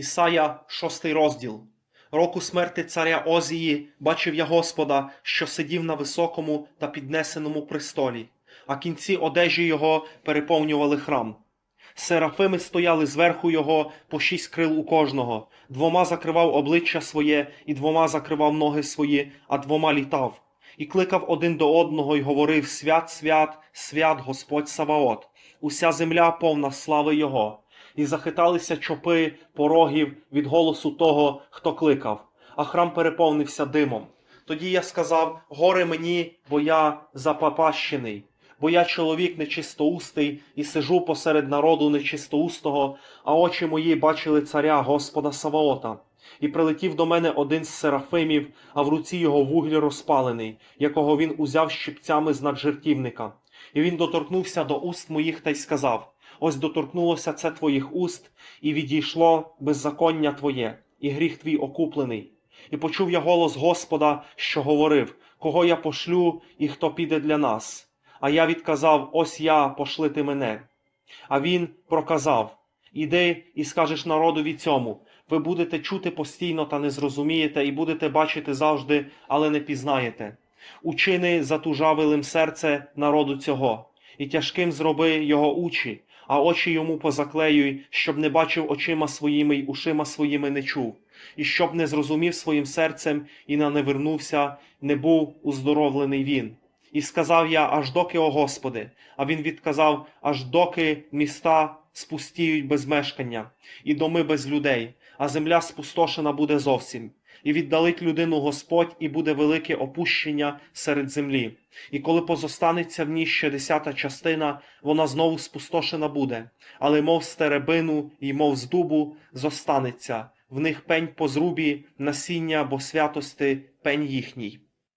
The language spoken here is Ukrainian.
Ісая, шостий розділ. Року смерти царя Озії бачив я Господа, що сидів на високому та піднесеному престолі, а кінці одежі його переповнювали храм. Серафими стояли зверху його по шість крил у кожного, двома закривав обличчя своє, і двома закривав ноги свої, а двома літав. І кликав один до одного й говорив: Свят, свят, свят Господь Саваот, уся земля повна слави Його. І захиталися чопи порогів від голосу того, хто кликав, а храм переповнився димом. Тоді я сказав: Горе мені, бо я запапащений, бо я чоловік нечистоустий і сижу посеред народу нечистоустого, а очі мої бачили царя Господа Саваота. І прилетів до мене один з серафимів, а в руці його вугль розпалений, якого він узяв щипцями з наджертівника. І він доторкнувся до уст моїх та й сказав: Ось доторкнулося це твоїх уст, і відійшло беззаконня твоє, і гріх твій окуплений. І почув я голос Господа, що говорив: Кого я пошлю, і хто піде для нас? А я відказав: Ось я, пошли ти мене. А він проказав: Іди і скажеш народові цьому. Ви будете чути постійно та не зрозумієте, і будете бачити завжди, але не пізнаєте. Учини затужавилим серце народу цього, і тяжким зроби його очі, а очі йому позаклеюй, щоб не бачив очима своїми й ушима своїми не чув, і щоб не зрозумів своїм серцем і на не вернувся, не був уздоровлений він. І сказав я, аж доки, о Господи, а він відказав, аж доки міста спустіють без мешкання, і доми без людей, а земля спустошена буде зовсім. І віддалить людину Господь, і буде велике опущення серед землі. І коли позостанеться в ній ще десята частина, вона знову спустошена буде, але мов з теребину і мов з дубу зостанеться, в них пень по зрубі, насіння бо святости пень їхній.